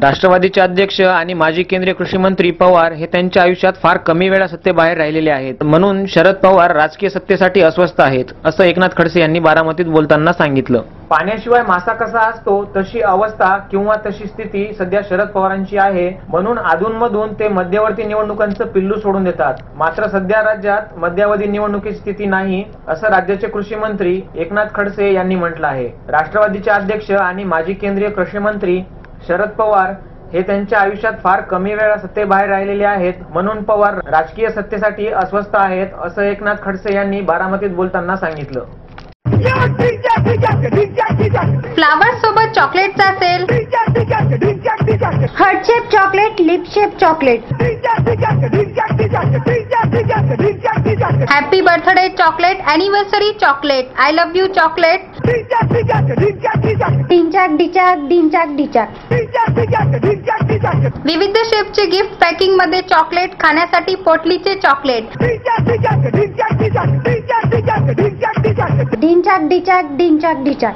राष्ट्रवादीचे अध्यक्ष आणि माजी केंद्रीय कृषी मंत्री पवार हे त्यांच्या आयुष्यात फार कमी वेळा सत्तेबाहेर राहिलेले आहेत. म्हणून शरद पवार राजकीय सत्तेसाठी अस्वस्थ आहेत असं एकनाथ खडसे यांनी बारामतीत बोलताना सांगितलं. पाण्याशिवाय मासा कसा असतो तशी अवस्था किंवा तशी स्थिती सध्या शरद पवारांची आहे. म्हणून अधूनमधून ते मध्यवर्ती निवडणुकांचं पिल्लू सोडून देतात. मात्र सध्या राज्यात मध्यावधी निवडणुकीची स्थिती नाही असं राज्याचे कृषी मंत्री एकनाथ खडसे यांनी म्हटलं आहे. राष्ट्रवादीचे अध्यक्ष आणि माजी केंद्रीय कृषी मंत्री शरद पवार हे त्यांच्या आयुष्यात फार कमी वेळा सत्तेबाहेर राहिलेले आहेत. म्हणून पवार राजकीय सत्तेसाठी अस्वस्थ आहेत असं एकनाथ खडसे यांनी बारामतीत बोलताना सांगितलं. फ्लावर सोबत चॉकलेटचा sale heart shape chocolate lip shape chocolate happy birthday chocolate anniversary chocolate I love you chocolate विविध शेपचे गिफ्ट पॅकिंगमध्ये चॉकलेट खाण्यासाठी पोटलीचे चॉकलेट. ढिंचाक डिचाक ढिंचाक डिचाक